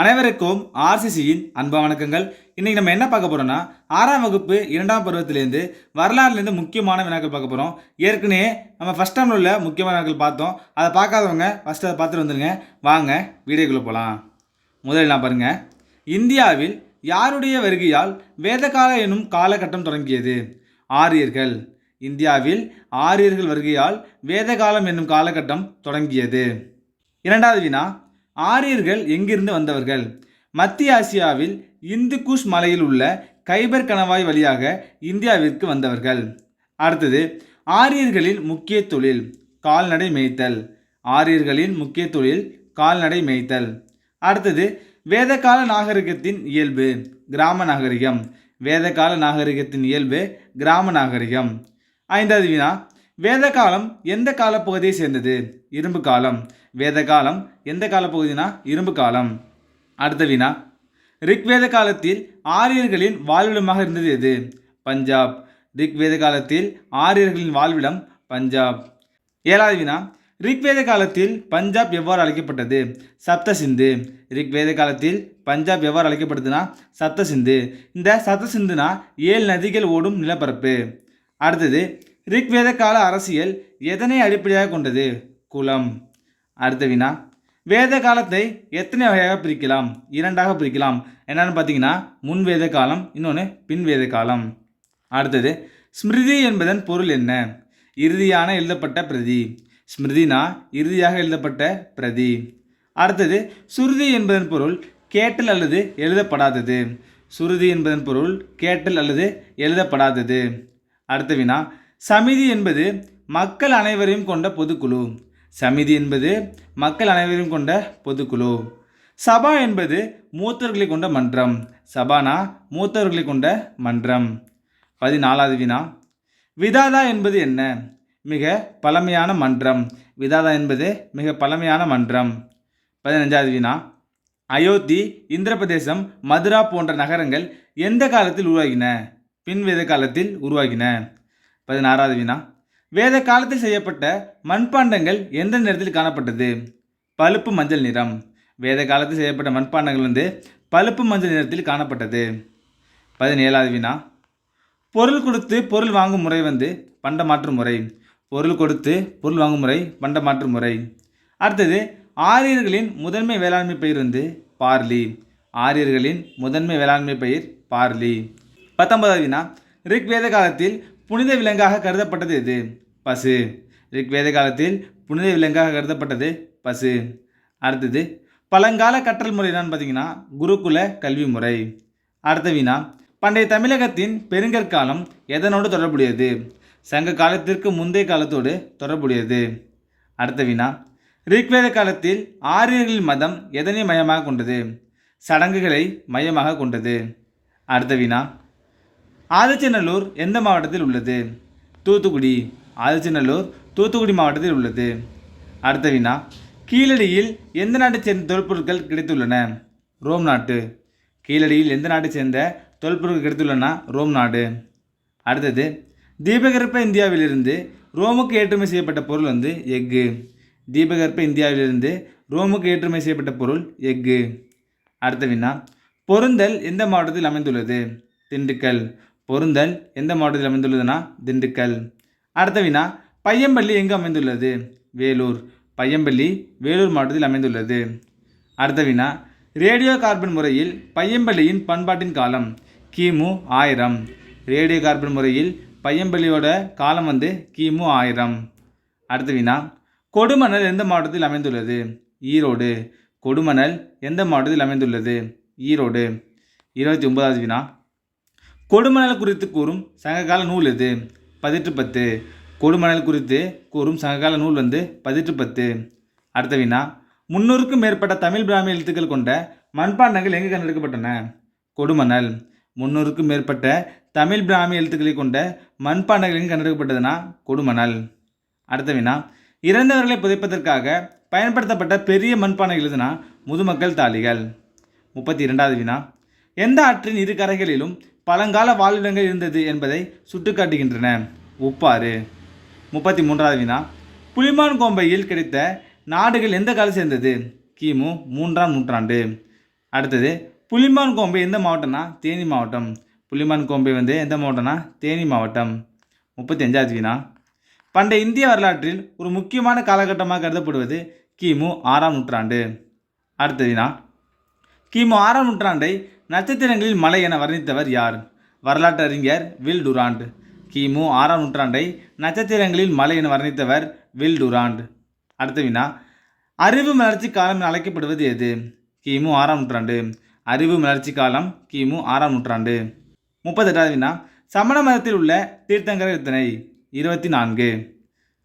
அனைவருக்கும் ஆர்சிசியின் அன்ப வணக்கங்கள். இன்றைக்கி நம்ம என்ன பார்க்க போகிறோம்னா ஆறாம் வகுப்பு இரண்டாம் பருவத்திலேருந்து வரலாறுலேருந்து முக்கியமான வினாக்கள் பார்க்க போகிறோம் ஏற்கனவே நம்ம ஃபஸ்ட் டைமில் உள்ள முக்கியமான வினாக்கள் பார்த்தோம். அதை பார்க்காதவங்க ஃபஸ்ட்டு அதை பார்த்துட்டு வந்துடுங்க வாங்க வீடியோக்குள்ளே போகலாம் முதலில் நான் பாருங்கள் இந்தியாவில் யாருடைய வருகையால் வேதகால எனும் காலகட்டம் தொடங்கியது? ஆரியர்கள். இந்தியாவில் ஆரியர்கள் வருகையால் வேதகாலம் என்னும் காலகட்டம் தொடங்கியது. இரண்டாவது வினா ஆரியர்கள் எங்கிருந்து வந்தவர்கள்? மத்திய ஆசியாவில் இந்து குஷ் மலையில் உள்ள கைபர் கணவாய் வழியாக இந்தியாவிற்கு வந்தவர்கள். அடுத்தது ஆரியர்களின் முக்கிய தொழில் கால்நடை மேய்த்தல். ஆரியர்களின் முக்கிய தொழில் கால்நடை மேய்த்தல். அடுத்தது வேதகால நாகரிகத்தின் இயல்பு கிராம நாகரிகம். வேதகால நாகரிகத்தின் இயல்பு கிராம நாகரிகம். ஐந்தாவது வினா வேத காலம் எந்த காலப்பகுதியை சேர்ந்தது? இரும்பு காலம். வேத காலம் எந்த காலப்பகுதினா? இரும்பு காலம். அடுத்த வினா ரிக்வேத காலத்தில் ஆரியர்களின் வாழ்விடமாக இருந்தது எது? பஞ்சாப். ரிக்வேத காலத்தில் ஆரியர்களின் வாழ்விடம் பஞ்சாப். ஏழாவது வினா ரிக்வேத காலத்தில் பஞ்சாப் எவ்வாறு அழைக்கப்பட்டது? சப்த சிந்து ரிக்வேத காலத்தில் பஞ்சாப் எவ்வாறு அழைக்கப்படுதுன்னா சப்தசிந்து. இந்த சப்தசிந்துனா ஏழு நதிகள் ஓடும் நிலப்பரப்பு. அடுத்தது ரிக்வேத கால அரசியல் எதனை அடிப்படையாக கொண்டது? குலம் அடுத்த வினா வேத காலத்தை எத்தனை வகையாக பிரிக்கலாம்? இரண்டாக பிரிக்கலாம். என்னென்னு பார்த்தீங்கன்னா முன் வேத காலம் இன்னொன்று பின் வேத காலம். அடுத்தது ஸ்மிருதி என்பதன் பொருள் என்ன? இறுதியான எழுதப்பட்ட பிரதி. ஸ்மிருதினா இறுதியாக எழுதப்பட்ட பிரதி. அடுத்தது சுருதி என்பதன் பொருள் கேட்டல் அல்லது எழுதப்படாதது. சுருதி என்பதன் பொருள் கேட்டல் அல்லது எழுதப்படாதது. அடுத்த வினா சமிதி என்பது மக்கள் அனைவரையும் கொண்ட பொதுக்குழு. சமிதி என்பது மக்கள் அனைவரையும் கொண்ட பொதுக்குழு. சபா என்பது மூத்தவர்களை கொண்ட மன்றம். சபானா மூத்தவர்களை கொண்ட மன்றம். பதினாலாவது வினா. விதாதா என்பது என்ன? மிக பழமையான மன்றம். விதாதா என்பது மிக பழமையான மன்றம். பதினஞ்சாவது வினா. அயோத்தி இந்திரபிரதேசம் மதுரா போன்ற நகரங்கள் எந்த காலத்தில் உருவாகின? பின்வேத காலத்தில் உருவாகின. பதினாறாவது வினா. வேத காலத்தில் செய்யப்பட்ட மண்பாண்டங்கள் எந்த நிறத்தில் காணப்பட்டது? பழுப்பு மஞ்சள் நிறம். வேத காலத்தில் செய்யப்பட்ட மண்பாண்டங்கள் வந்து பழுப்பு மஞ்சள் நிறத்தில் காணப்பட்டது. பதினேழாவது வினா. பொருள் கொடுத்து பொருள் வாங்கும் முறை வந்து பண்டமாற்று முறை. பொருள் கொடுத்து பொருள் வாங்கும் முறை பண்டமாற்று முறை. அடுத்தது ஆரியர்களின் முதன்மை வேளாண்மை பயிர் வந்து பார்லி. ஆரியர்களின் முதன்மை வேளாண்மை பயிர் பார்லி. பத்தொன்பதாவது வினா. ரிக்வேத காலத்தில் புனித விலங்காக கருதப்பட்டது எது? பசு. ரிக்வேத காலத்தில் புனித விலங்காக கருதப்பட்டது பசு. அடுத்தது பழங்கால கற்றல் முறை என்னன்னு பார்த்தீங்கன்னா குருகுல கல்வி முறை. அடுத்த வினா பண்டைய தமிழகத்தின் பெருங்கற்காலம் எதனோடு தொடர்புடையது? சங்க காலத்திற்கு முந்தைய காலத்தோடு தொடர்புடையது. அடுத்த வினா ரிக்வேத காலத்தில் ஆரியர்களின் மதம் எதனை மையமாக கொண்டது? சடங்குகளை மையமாக கொண்டது. அடுத்த வினா ஆதிச்சநல்லூர் எந்த மாவட்டத்தில் உள்ளது? தூத்துக்குடி. ஆதிச்சநல்லூர் தூத்துக்குடி மாவட்டத்தில் உள்ளது. அடுத்த வினா கீழடியில் எந்த நாட்டைச் சேர்ந்த தொல்பொருட்கள் கிடைத்துள்ளன? ரோம் நாட்டு. கீழடியில் எந்த நாட்டைச் சேர்ந்த தொல்பொருட்கள் கிடைத்துள்ளன? ரோம் நாடு. அடுத்தது தீபகற்ப இந்தியாவிலிருந்து ரோமுக்கு ஏற்றுமதி செய்யப்பட்ட பொருள் வந்து எஃகு. தீபகற்ப இந்தியாவிலிருந்து ரோமுக்கு ஏற்றுமதி செய்யப்பட்ட பொருள் எஃகு. அடுத்த வினா பொருந்தல் எந்த மாவட்டத்தில் அமைந்துள்ளது? திண்டுக்கல். பொருந்தல் எந்த மாவட்டத்தில் அமைந்துள்ளதுன்னா திண்டுக்கல். அடுத்த வினா பையம்பள்ளி எங்கு அமைந்துள்ளது? வேலூர். பையம்பள்ளி வேலூர் மாவட்டத்தில் அமைந்துள்ளது. அடுத்த வினா ரேடியோ கார்பன் முறையில் பையம்பள்ளியின் பண்பாட்டின் காலம் கிமு ஆயிரம். ரேடியோ கார்பன் முறையில் பையம்பள்ளியோட காலம் வந்து கிமு ஆயிரம். அடுத்த வினா கொடுமணல் எந்த மாவட்டத்தில் அமைந்துள்ளது? ஈரோடு. கொடுமணல் எந்த மாவட்டத்தில் அமைந்துள்ளது? ஈரோடு. இருபத்தி ஒன்பதாவது வினா கொடுமணல் குறித்து கூறும் சங்ககால நூல் எது? பதிற்று பத்து. கொடுமணல் குறித்து கூறும் சங்ககால நூல் வந்து பதிற்று பத்து அடுத்த வினா முன்னூறுக்கும் மேற்பட்ட தமிழ் பிராமி எழுத்துக்கள் கொண்ட மண்பாண்டங்கள் எங்கு கண்டெடுக்கப்பட்டன? கொடுமணல் முன்னூறுக்கும் மேற்பட்ட தமிழ் பிராமி எழுத்துக்களை கொண்ட மண்பாண்டங்கள் எங்கு கண்டெடுக்கப்பட்டதுன்னா கொடுமணல். அடுத்த வினா இறந்தவர்களை புதைப்பதற்காக பயன்படுத்தப்பட்ட பெரிய மண்பானை எழுதுனா முதுமக்கள் தாலிகள் முப்பத்தி இரண்டாவது வினா எந்த ஆற்றின் இரு கரைகளிலும் பழங்கால வாழ்விடங்கள் இருந்தது என்பதை சுட்டிக்காட்டுகின்றன. உப்பாறு. முப்பத்தி மூன்றாவது வினா புலிமான் கோம்பையில் கிடைத்த நாடுகள் எந்த காலம் சேர்ந்தது? கிமு மூன்றாம் நூற்றாண்டு. அடுத்தது புலிமான் கோம்பை எந்த மாவட்டம்னா? தேனி மாவட்டம். புலிமான் கோம்பை வந்து எந்த மாவட்டம்னா? தேனி மாவட்டம். முப்பத்தி அஞ்சாவது வினா பண்டைய இந்திய வரலாற்றில் ஒரு முக்கியமான காலகட்டமாக கருதப்படுவது கிமு ஆறாம் நூற்றாண்டு. அடுத்த வினா கிமு ஆறாம் நூற்றாண்டை நட்சத்திரங்களில் மலை என வர்ணித்தவர் யார்? வரலாற்று அறிஞர் வில் டுராண்ட். கிமு ஆறாம் நூற்றாண்டை நட்சத்திரங்களில் மலை என வர்ணித்தவர் வில் டுராண்ட். அடுத்த வினா. அறிவு மலர்ச்சி காலம் என அழைக்கப்படுவது எது? கிமு ஆறாம் நூற்றாண்டு. அறிவு மலர்ச்சி காலம் கிமு ஆறாம் நூற்றாண்டு. முப்பத்தெட்டாவது வினா. சமண மதத்தில் உள்ள தீர்த்தங்கர எத்தனை? இருபத்தி நான்கு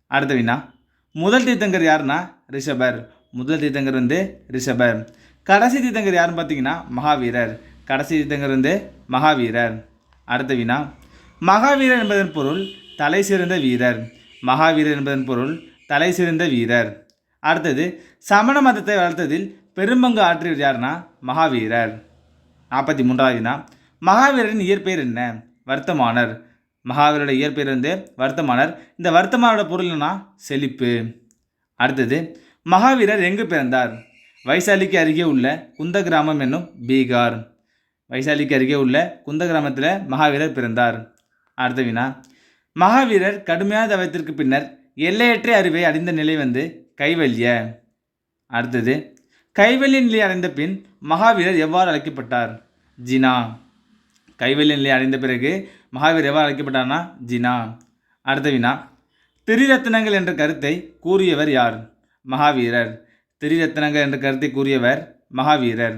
அடுத்த வினா. முதல் தீர்த்தங்கர் யாருன்னா? ரிஷபர். முதல் தீர்த்தங்கர் வந்து ரிஷபர். கடைசி தீர்த்தங்கர் யாருன்னு பார்த்தீங்கன்னா மகாவீரர். கடைசி தீர்த்தங்கர் வந்து மகாவீரர். அடுத்த வினா. மகாவீரர் என்பதன் பொருள் தலை சிறந்த வீரர். மகாவீரர் என்பதன் பொருள் தலை சிறந்த வீரர். அடுத்தது சமண மதத்தை வளர்த்ததில் பெரும்பங்கு ஆற்றியவர் யாருன்னா மகாவீரர். நாற்பத்தி மூன்றாவதுனா மகாவீரரின் இயற்பெயர் என்ன? வர்த்தமானர். மகாவீரோட இயற்பெயர் வந்து வர்த்தமானர். இந்த வர்த்தமானோட பொருள்னா செழிப்பு. அடுத்தது மகாவீரர் எங்கு பிறந்தார்? வைசாலிக்கு அருகே உள்ள குந்த கிராமம் என்னும் பீகார். வைசாலிக்கு அருகே உள்ள குந்த கிராமத்தில் மகாவீரர் பிறந்தார். அடுத்த வினா மகாவீரர் கடுமையான தவத்திற்கு பின்னர் எல்லையற்ற அறிவை அடைந்த நிலை வந்து கைவல்ய. அடுத்தது கைவல்ய நிலை அடைந்த பின் மகாவீரர் எவ்வாறு அழைக்கப்பட்டார்? ஜினா. கைவல்ய நிலை அடைந்த பிறகு மகாவீரர் எவ்வாறு அழைக்கப்பட்டார்னா? ஜினா. அடுத்த வினா திரிரத்னங்கள் என்ற கருத்தை கூறியவர் யார்? மகாவீரர். திரிரத்னங்கள் என்ற கருத்தை கூறியவர் மகாவீரர்.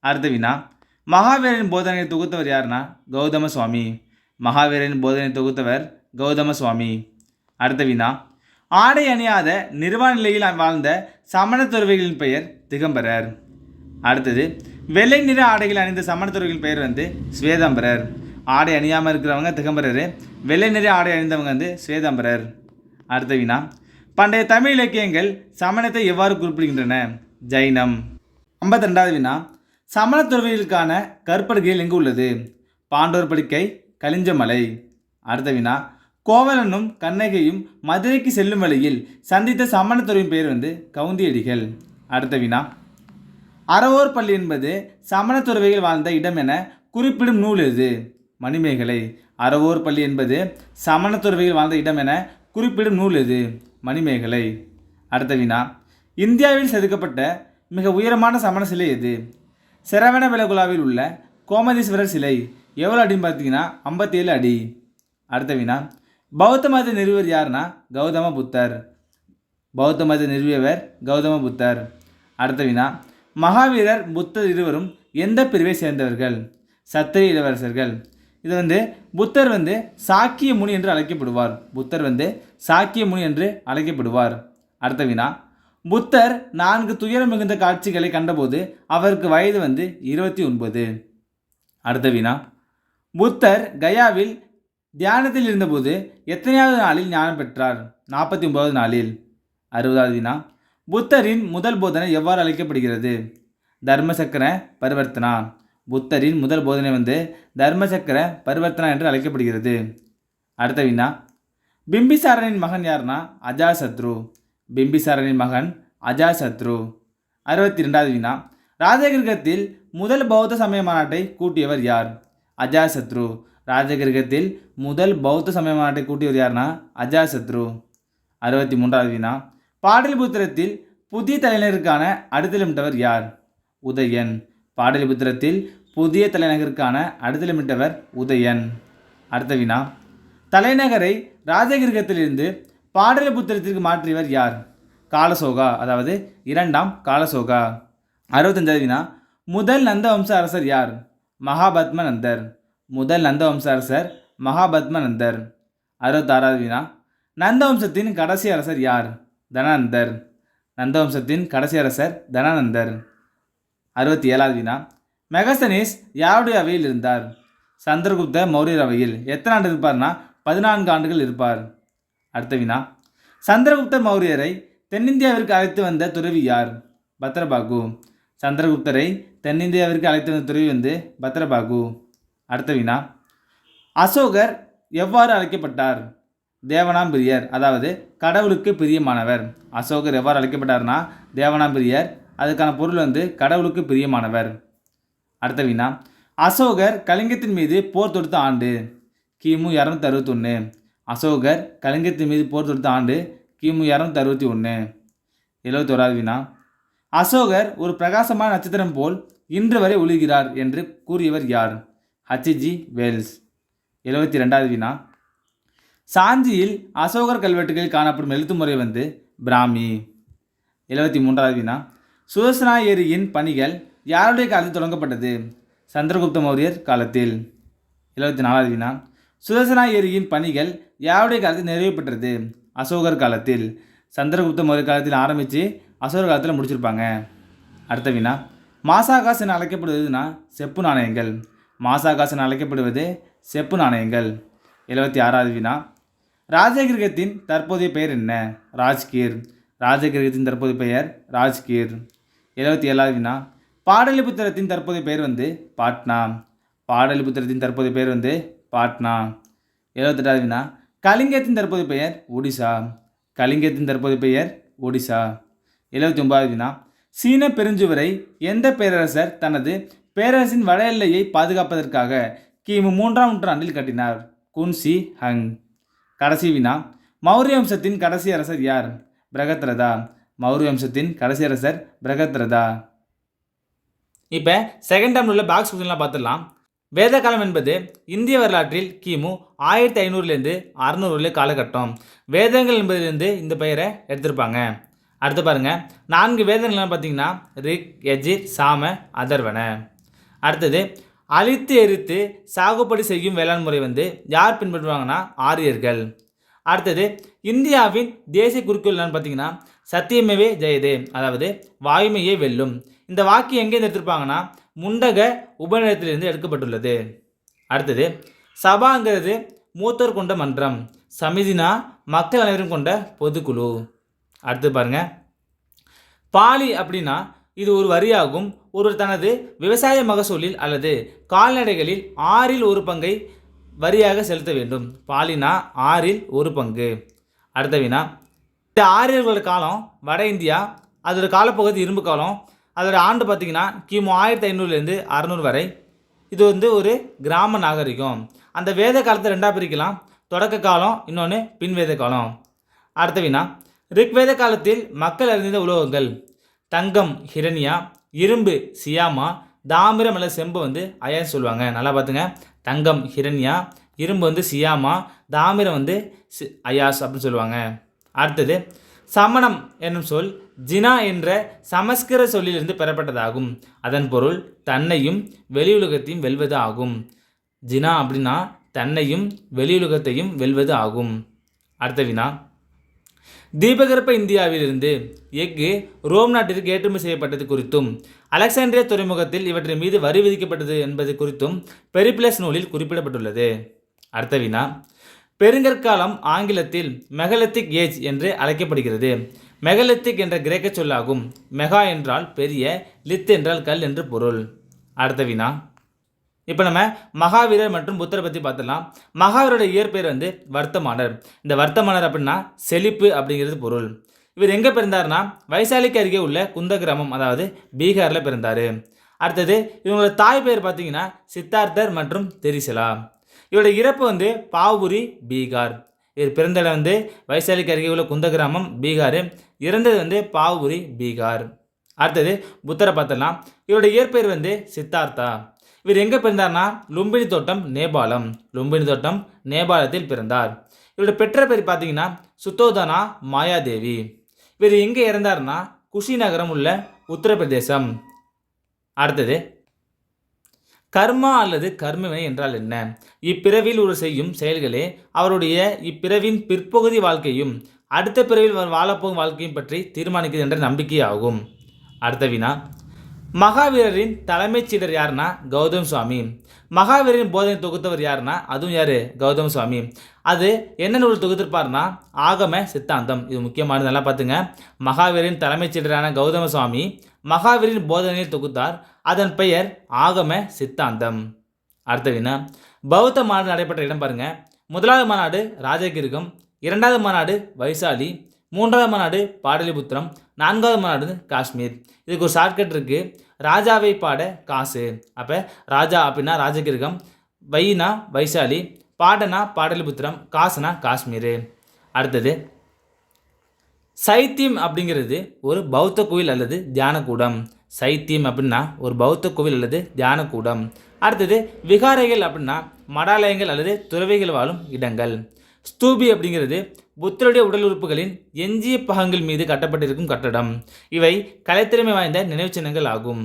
அடுத்த வினா மகாவீரரின் போதனையை தொகுத்தவர் யாருன்னா கௌதம சுவாமி. மகாவீரரின் போதனை தொகுத்தவர் கௌதம சுவாமி. அடுத்த வினா ஆடை அணியாத நிர்வாண நிலையில் வாழ்ந்த சமண துறவிகளின் பெயர் திகம்பரர். அடுத்தது வெள்ளை நிற ஆடைகள் அணிந்த சமண துறவிகளின் பெயர் வந்து ஸ்வேதாம்பரர் ஆடை அணியாமல் இருக்கிறவங்க திகம்பரர் வெள்ளை நிற ஆடை அணிந்தவங்க வந்து ஸ்வேதாம்பரர் அடுத்த வினா பண்டைய தமிழ் இலக்கியங்கள் சமணத்தை எவ்வாறு குறிப்பிடுகின்றன? ஜைனம். ஐம்பத்தி ரெண்டாவது வினா சமண துறவிகளுக்கான கற்படுகையில் எங்கு உள்ளது? பாண்டோர் படுக்கை கலிஞ்சமலை. அடுத்த வினா கோவலனும் கண்ணகையும் மதுரைக்கு செல்லும் வழியில் சந்தித்த சமணத்துறையின் பெயர் வந்து கவுந்தியடிகள். அடுத்த வினா அறவோர் பள்ளி என்பது சமணத்துறவையில் வாழ்ந்த இடம் என குறிப்பிடும் நூல் எது? மணிமேகலை. அறவோர் பள்ளி என்பது சமணத்துறவையில் வாழ்ந்த இடம் என குறிப்பிடும் நூல் எது? மணிமேகலை. அடுத்த வினா இந்தியாவில் செதுக்கப்பட்ட மிக உயரமான சமண சிலை எது? சிரவண விலகுலாவில் உள்ள கோமதீஸ்வரர் சிலை. எவ்வளோ அடின்னு பார்த்தீங்கன்னா ஐம்பத்தேழு அடி. அடுத்த வினா பௌத்த மத நிறுவர் யாருன்னா? கௌதம புத்தர். பௌத்த மத நிறுவியவர் கௌதம புத்தர். அடுத்த வினா மகாவீரர் புத்தர் இருவரும் எந்த பிரிவை சேர்ந்தவர்கள்? சத்திரிய இளவரசர்கள். இது வந்து புத்தர் வந்து சாக்கிய முனி என்று அழைக்கப்படுவார். புத்தர் வந்து சாக்கிய முனி என்று அழைக்கப்படுவார். அடுத்த வினா புத்தர் நான்கு துயரம் மிகுந்த காட்சிகளை கண்டபோது அவருக்கு வயது வந்து இருபத்தி ஒன்பது. அடுத்த வினா புத்தர் கயாவில் தியானத்தில் இருந்தபோது எத்தனையாவது நாளில் ஞானம் பெற்றார்? நாற்பத்தி ஒன்பதாவது நாளில். அறுபதாவது வினா புத்தரின் முதல் போதனை எவ்வாறு அழைக்கப்படுகிறது தர்மசக்கர பரிவர்த்தனா. புத்தரின் முதல் போதனை வந்து தர்மசக்கர பரிவர்த்தனா என்று அழைக்கப்படுகிறது. அடுத்த வினா. பிம்பிசாரனின் மகன் யாருன்னா அஜாசத்ரு. பிம்பிசாரனின் மகன் அஜாசத்ரு. அறுபத்தி ரெண்டாவது வினா. ராஜகிருகத்தில் முதல் பௌத்த சமய மாநாட்டை கூட்டியவர் யார்? அஜாசத்ரு. ராஜகிரகத்தில் முதல் பௌத்த சமய மாநாட்டை கூட்டியவர் யாருன்னா அஜாசத்ரு. அறுபத்தி மூன்றாவது வினா பாடலிபுத்திரத்தில் புதிய தலைநகருக்கான அடுத்தலமிட்டவர் யார்? உதயன். பாடலிபுத்திரத்தில் புதிய தலைநகருக்கான அடுத்தலமிட்டவர் உதயன். அடுத்த வினா தலைநகரை ராஜகிருகத்திலிருந்து பாடலிபுத்திரத்திற்கு மாற்றியவர் யார்? காலசோகா அதாவது இரண்டாம் காலசோகா. அறுபத்தஞ்சாவது வினா முதல் நந்த வம்ச அரசர் யார்? மகாபத்ம நந்தர் முதல் நந்த வம்ச அரசர் மகாபத்ம நந்தர் அறுபத்தாறாவது வினா நந்தவம்சத்தின் கடைசி அரசர் யார்? தனானந்தர். நந்தவம்சத்தின் கடைசி அரசர் தனானந்தர். அறுபத்தி ஏழாவது வினா மெகஸ்தனீஸ் யாருடைய அவையில் இருந்தார்? சந்திரகுப்த மௌரியர் அவையில் எத்தனை ஆண்டு இருப்பார்னா? பதினான்கு ஆண்டுகள் இருப்பார். அடுத்த வினா சந்திரகுப்த மௌரியரை தென்னிந்தியாவிற்கு அழைத்து வந்த துறவி யார்? பத்ரபாகு. சந்திரகுப்தரை தென்னிந்தியாவிற்கு அழைத்து வந்த துறவி வந்து பத்ரபாகு. அடுத்த வினா அசோகர் எவ்வாறு அழைக்கப்பட்டார்? தேவனாம்பிரியர் அதாவது கடவுளுக்கு பிரியமானவர். அசோகர் எவ்வாறு அழைக்கப்பட்டார்னா தேவனாம்பிரியர் அதுக்கான பொருள் வந்து கடவுளுக்கு பிரியமானவர். அடுத்த வினா அசோகர் கலிங்கத்தின் மீது போர் தொடுத்த ஆண்டு கிமு இரநூத்தி அறுபத்தொன்று அசோகர் கலிங்கத்தின் மீது போர் தொடுத்த ஆண்டு கிமு இரநூத்தி அறுபத்தி ஒன்று எழுபத்தோராது வினா அசோகர் ஒரு பிரகாசமான நட்சத்திரம் போல் இன்று வரை உழுகிறார் என்று கூறியவர் யார்? ஹச்சிஜி வேல்ஸ் எழுபத்தி ரெண்டாவது வினா. சாஞ்சியில் அசோகர் கல்வெட்டுகளில் காணப்படும் எழுத்து முறை வந்து பிராமி. எழுபத்தி மூன்றாவது வினா. சுதர்சனா ஏரியின் பணிகள் யாருடைய காலத்தில் தொடங்கப்பட்டது? சந்திரகுப்த மௌரியர் காலத்தில். எழுபத்தி நாலாவது வினா. சுதர்சனா ஏரியின் பணிகள் யாருடைய காலத்தில் நிறைவு பெற்றது அசோகர் காலத்தில். சந்திரகுப்த மௌரிய காலத்தில் ஆரம்பித்து அசோகர் காலத்தில் முடிச்சிருப்பாங்க. அடுத்த வினா. மாசாகாஸ் என அழைக்கப்படுவதுனா செப்பு நாணயங்கள். மாசாகாஸ் என அழைக்கப்படுவது செப்பு நாணயங்கள். எழுபத்தி ஆறாவது வினா. ராஜகிரகத்தின் தற்போதைய பெயர் என்ன? ராஜ்கீர். ராஜகிரகத்தின் தற்போதைய பெயர் ராஜ்கீர். எழுபத்தி ஏழாவது வினா. பாடலிபுத்திரத்தின் தற்போதைய பெயர் வந்து பாட்னா. பாடலிபுத்திரத்தின் தற்போதைய பெயர் வந்து பாட்னா. எழுபத்தெட்டாவது வினா. கலிங்கத்தின் தற்போதைய பெயர் ஒடிசா. கலிங்கத்தின் தற்போதைய பெயர் ஒடிசா. எழுபத்தி ஒன்பதாவது வினா. சீன பெருஞ்சுவரை எந்த பேரரசர் தனது பேரரசின் வட எல்லையை பாதுகாப்பதற்காக கிமு மூன்றாம் நூற்றாண்டில் கட்டினார்? குன்சி ஹங். கடைசி வினா. மௌரிய வம்சத்தின் கடைசி அரசர் யார்? பிரகத்ரதா. மௌரிய வம்சத்தின் கடைசி அரசர் பிரகத்ரதா. இப்போ செகண்ட் டேர்மில் உள்ள பாக்ஸ் கொஸ்டின்லாம் பார்த்துடலாம். வேத காலம் என்பது இந்திய வரலாற்றில் கிமு ஆயிரத்தி ஐநூறுலேருந்து அறநூறுல காலகட்டம். வேதங்கள் என்பதிலிருந்து இந்த பெயரை எடுத்திருப்பாங்க. அடுத்து பாருங்கள் நான்கு வேதனைகள்லாம் பார்த்தீங்கன்னா ரிக் எஜிர் சாம அதர்வன. அடுத்தது அழித்து எரித்து சாகுபடி செய்யும் வேளாண் முறை வந்து யார் பின்பற்றுவாங்கன்னா ஆரியர்கள். அடுத்தது இந்தியாவின் தேசிய குறிக்கோள் என்னன்னு பார்த்தீங்கன்னா சத்தியமேவே ஜெயதே அதாவது வாய்மையே வெல்லும். இந்த வாக்கியம் எங்கேருந்து எடுத்திருப்பாங்கன்னா முண்டக உபநிலையத்திலிருந்து எடுக்கப்பட்டுள்ளது. அடுத்தது சபாங்கிறது மூத்தோர் கொண்ட மன்றம் சமிதினா மக்கள் அனைவரும் கொண்ட பொதுக்குழு. அடுத்து பாருங்கள் பாலி அப்படின்னா இது ஒரு வரியாகும். ஒருவர் தனது விவசாய மகசூலில் அல்லது கால்நடைகளில் ஆறில் ஒரு பங்கை வரியாக செலுத்த வேண்டும். பாலினா ஆறில் ஒரு பங்கு. அடுத்த வினா. இந்த ஆரியர்களோட காலம் வட இந்தியா அதோட காலப்பகுதி இரும்பு காலம். அதோட ஆண்டு பார்த்திங்கன்னா கிமு ஆயிரத்தி ஐநூறுலேருந்து அறநூறு வரை. இது வந்து ஒரு கிராம நாகரிகம். அந்த வேத காலத்தை ரெண்டாக பிரிக்கலாம். தொடக்க காலம் இன்னொன்று பின்வேத காலம். அடுத்த வினா. ரிக்வேத காலத்தில் மக்கள் அறிந்த உலோகங்கள். தங்கம் ஹிரண்யா இரும்பு சியாமா தாமிரம் அல்லது செம்பு வந்து அயன் சொல்லுவாங்க. நல்லா பார்த்துங்க. தங்கம் ஹிரண்யா இரும்பு வந்து சியாமா தாமிரம் வந்து சி அயாஸ் அப்படின்னு சொல்லுவாங்க. அடுத்தது சமணம் என்னும் சொல் ஜினா என்ற சமஸ்கிருத சொல்லிலிருந்து பெறப்பட்டதாகும். அதன் பொருள் தன்னையும் வெளியுலகத்தையும் வெல்வது ஆகும். ஜினா அப்படின்னா தன்னையும் வெளியுலகத்தையும் வெல்வது ஆகும். அடுத்த வினா. தீபகற்ப இந்தியாவிலிருந்து எஃகு ரோம் நாட்டிற்கு ஏற்றுமதி செய்யப்பட்டது குறித்தும் அலெக்சாண்ட்ரியா துறைமுகத்தில் இவற்றின் மீது வரி விதிக்கப்பட்டது என்பது குறித்தும் பெரிப்ளஸ் நூலில் குறிப்பிடப்பட்டுள்ளது. அடுத்த வினா பெருங்கற்காலம் ஆங்கிலத்தில் மெகலத்திக் ஏஜ் என்று அழைக்கப்படுகிறது. மெகலித்திக் என்ற கிரேக்க சொல்லாகும். மெகா என்றால் பெரிய லித் என்றால் கல் என்று பொருள். அடுத்த வினா இப்போ நம்ம மகாவீரர் மற்றும் புத்தரை பற்றி பார்த்துடலாம். மகாவீரோட இயற்பெயர் வந்து வர்த்தமானர். இந்த வர்த்தமானர் அப்படின்னா செழிப்பு அப்படிங்கிறது பொருள். இவர் எங்கே பிறந்தார்னா வைசாலிக்கு அருகே உள்ள குந்த கிராமம் அதாவது பீகாரில் பிறந்தார். அடுத்தது இவங்களோட தாய் பெயர் பார்த்தீங்கன்னா சித்தார்த்தர் மற்றும் தெரிசலா. இவரோட இறப்பு வந்து பாவூரி பீகார். இவர் பிறந்த இடம் வந்து வைசாலிக்கு அருகே உள்ள குந்த கிராமம் பீகார். இறந்தது வந்து பாவூரி பீகார். அடுத்தது புத்தரை பார்த்தலாம் இவரோட இயற்பெயர் வந்து சித்தார்த்தா. இவர் எங்கே பிறந்தார்னா? லும்பினி தோட்டம் நேபாளம். லும்பினி தோட்டம் நேபாளத்தில் பிறந்தார். இவரோட பெற்ற பேர் பார்த்தீங்கன்னா சுத்தோதனா மாயாதேவி. இவர் எங்கே இறந்தார்னா? குஷி நகரம் உள்ள உத்தரப்பிரதேசம். அடுத்தது கர்மா அல்லது கர்மவினை என்றால் என்ன? இப்பிறவியில் ஒரு செய்யும் செயல்களே அவருடைய இப்பிறவின் பிற்பகுதி வாழ்க்கையும் அடுத்த பிறவில் வா- வாழப்போகும் வாழ்க்கையும் பற்றி தீர்மானிக்கிறது என்ற நம்பிக்கையாகும். அடுத்த வினா மகாவீரரின் தலைமைச் சீடர் யாருன்னா கௌதம் சுவாமி. மகாவீரரின் போதனை தொகுத்தவர் யாருன்னா அதுவும் யார்? கௌதம் சுவாமி. அது என்ன நூல் தொகுத்திருப்பார்னா ஆகம சித்தாந்தம். இது முக்கியமானது நல்லா பார்த்துங்க. மகாவீரின் தலைமைச் சீடரான கௌதம சுவாமி. மகாவீரின் போதனையை தொகுத்தார். அதன் பெயர் ஆகம சித்தாந்தம். அடுத்த வினா. பௌத்த மாநாடு நடைபெற்ற இடம் பாருங்க. முதலாவது மாநாடு ராஜகிருகம். இரண்டாவது மாநாடு வைசாலி. மூன்றாவது மாநாடு பாடலிபுத்திரம். நான்காவது மாநாடு காஷ்மீர். இதுக்கு ஒரு ஷார்ட்கட் இருக்குது ராஜாவை பாட காசு. அப்போ ராஜா அப்படின்னா ராஜகிருகம் வைனா வைசாலி பாடனா பாடலிபுத்திரம் காசுனா காஷ்மீர். அடுத்தது சைத்தியம் அப்படிங்கிறது ஒரு பௌத்த கோவில் அல்லது தியானக்கூடம். சைத்தியம் அப்படின்னா ஒரு பௌத்த கோவில் அல்லது தியானக்கூடம். அடுத்தது விகாரைகள் அப்படின்னா மடாலயங்கள் அல்லது துறவிகள் வாழும் இடங்கள். ஸ்தூபி அப்படிங்கிறது புத்தருடைய உடல் உறுப்புகளின் எஞ்சிய பாகங்கள் மீது கட்டப்பட்டிருக்கும் கட்டடம். இவை கலைத்திறமை வாய்ந்த நினைவுச்சின்னங்கள் ஆகும்.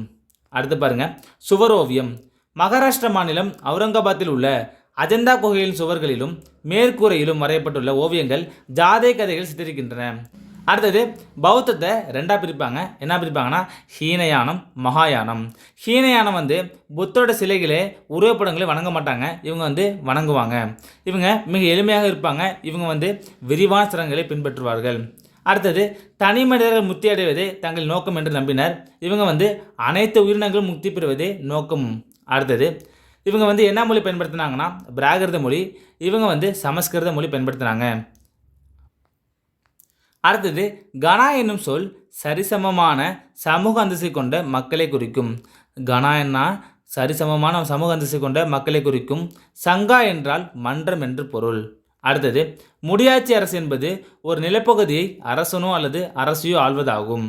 அடுத்து பாருங்க. சுவரோவியம். மகாராஷ்டிரா மாநிலம் அவுரங்காபாத்தில் உள்ள அஜந்தா குகையின் சுவர்களிலும் மேற்கூரையிலும் வரையப்பட்டுள்ள ஓவியங்கள் ஜாதை கதைகள் சித்தரிக்கின்றன. அடுத்தது பௌத்தத்தை ரெண்டாக பிரிப்பாங்க. என்ன பிரிப்பாங்கன்னா ஹீனயானம் மகாயானம். ஹீனயானம் வந்து புத்தரோட சிலைகளே உருவப்படங்களை வணங்க மாட்டாங்க. இவங்க வந்து வணங்குவாங்க. இவங்க மிக எளிமையாக இருப்பாங்க. இவங்க வந்து விரிவான சிரங்களை பின்பற்றுவார்கள். அடுத்தது தனி மனிதர்கள் முக்தி அடைவதே தங்கள் நோக்கம் என்று நம்பினர். இவங்க வந்து அனைத்து உயிரினங்களும் முக்தி பெறுவதே நோக்கம். அடுத்தது இவங்க வந்து என்ன மொழி பயன்படுத்தினாங்கன்னா பிராகிருத மொழி. இவங்க வந்து சமஸ்கிருத மொழி பயன்படுத்தினாங்க. அடுத்தது கனா என்னும் சொல் சரிசமமான சமூக அந்தஸ்தை கொண்ட மக்களை குறிக்கும். கனா என்ன? சரிசமமான சமூக அந்தஸ்து கொண்ட மக்களை குறிக்கும். சங்கா என்றால் மன்றம் என்று பொருள். அடுத்தது முடியாட்சி அரசு என்பது ஒரு நிலப்பகுதியை அரசனோ அல்லது அரசியோ ஆள்வதாகும்.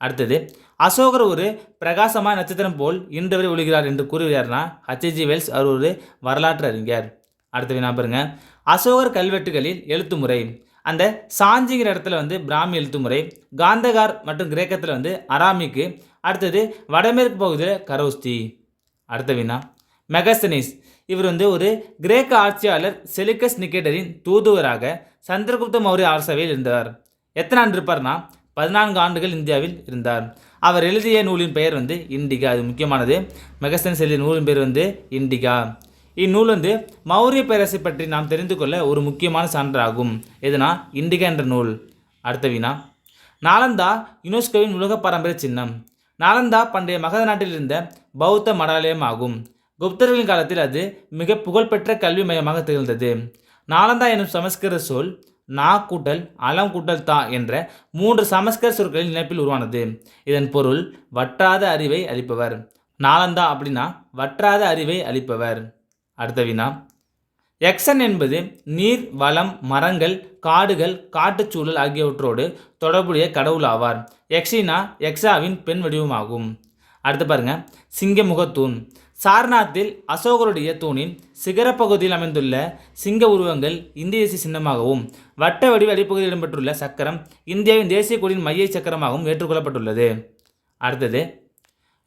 அடுத்தது அசோகர் ஒரு பிரகாசமான நட்சத்திரம் போல் இன்று வரை ஒழுகிறார் என்று கூறுகிறார்னா ஹச்ஜி வெல்ஸ் அவர் ஒரு வரலாற்று அறிஞர். அடுத்த வினா பாருங்க. அசோகர் கல்வெட்டுகளில் எழுத்து முறை அந்த சாஞ்சிங்கிற இடத்துல வந்து பிராமி எழுத்துமுறை காந்தகார் மற்றும் கிரேக்கத்தில் வந்து அராமிக்கு அடுத்தது வடமேற்கு பகுதியில் கரோஸ்தி. அடுத்த வினா மெகஸ்தனிஸ். இவர் வந்து ஒரு கிரேக்க ஆட்சியாளர் செலிகஸ் நிக்கேட்டரின் தூதுவராக சந்திரகுப்த மௌரிய அரசவையில் இருந்தார். எத்தனை ஆண்டு இருப்பார்னா? பதினான்கு ஆண்டுகள் இந்தியாவில் இருந்தார். அவர் எழுதிய நூலின் பெயர் வந்து இண்டிகா. அது முக்கியமானது. மெகசனிஸ் எழுதிய நூலின் பெயர் வந்து இண்டிகா. இந்நூல் வந்து மௌரிய பேரரசை பற்றி நாம் தெரிந்து கொள்ள ஒரு முக்கியமான சான்றாகும். எதுனா? இண்டிகா என்ற நூல். அடுத்த வினா நாலந்தா யுனெஸ்கோவின் உலக பாரம்பரிய சின்னம். நாலந்தா பண்டைய மகத நாட்டில் இருந்த பௌத்த மடாலயம் ஆகும். குப்தர்களின் காலத்தில் அது மிக புகழ்பெற்ற கல்வி மையமாக திகழ்ந்தது. நாலந்தா எனும் சமஸ்கிருத சொல் நா கூட்டல் அலம் கூட்டல் தா என்ற மூன்று சமஸ்கிருத சொற்களின் இணைப்பில் உருவானது. இதன் பொருள் வற்றாத அறிவை அளிப்பவர். நாலந்தா அப்படின்னா வற்றாத அறிவை அளிப்பவர். அடுத்த வினா. எக்ஸன் என்பது நீர் வளம் மரங்கள் காடுகள் காட்டுச்சூழல் ஆகியவற்றோடு தொடர்புடைய கடவுள் ஆவார் எக்ஸினா எக்ஸாவின் பெண் வடிவமாகும். அடுத்து பாருங்க. சிங்கமுகத்தூண். சார்நாத்தில் அசோகருடைய தூணின் சிகரப்பகுதியில் அமைந்துள்ள சிங்க உருவங்கள் இந்திய தேசிய சின்னமாகவும் வட்ட வடிவ அடிப்பகுதியில் இடம்பெற்றுள்ள சக்கரம் இந்தியாவின் தேசிய கொடியின் மைய சக்கரமாகவும் ஏற்றுக்கொள்ளப்பட்டுள்ளது. அடுத்தது.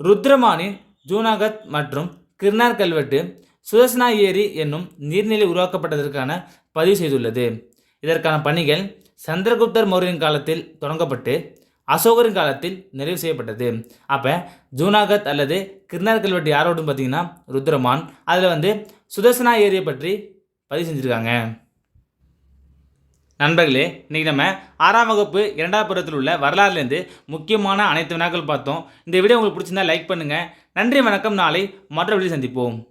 ருத்ரமானின் ஜூனாகத் மற்றும் கிர்னார் கல்வெட்டு சுதர்சனா ஏரி என்னும் நீர்நிலை உருவாக்கப்பட்டதற்கான பதிவு செய்துள்ளது. இதற்கான பணிகள் சந்திரகுப்தர் மௌரியன் காலத்தில் தொடங்கப்பட்டு அசோகரின் காலத்தில் நிறைவு செய்யப்பட்டது. அப்போ ஜூனாகத் அல்லது கிருணார் கல்வெட்டு யாரோடும் பார்த்தீங்கன்னா ருத்ரமான். அதில் வந்து சுதர்சனா ஏரியை பற்றி பதிவு செஞ்சுருக்காங்க. நண்பர்களே இன்றைக்கி நம்ம ஆறாம் வகுப்பு இரண்டாம் பருவத்தில் உள்ள வரலாறுலேருந்து முக்கியமான அனைத்து வினாக்கள் பார்த்தோம். இந்த வீடியோ உங்களுக்கு பிடிச்சிருந்தா லைக் பண்ணுங்கள் நன்றி வணக்கம். நாளை மற்ற வீடியோ சந்திப்போம்.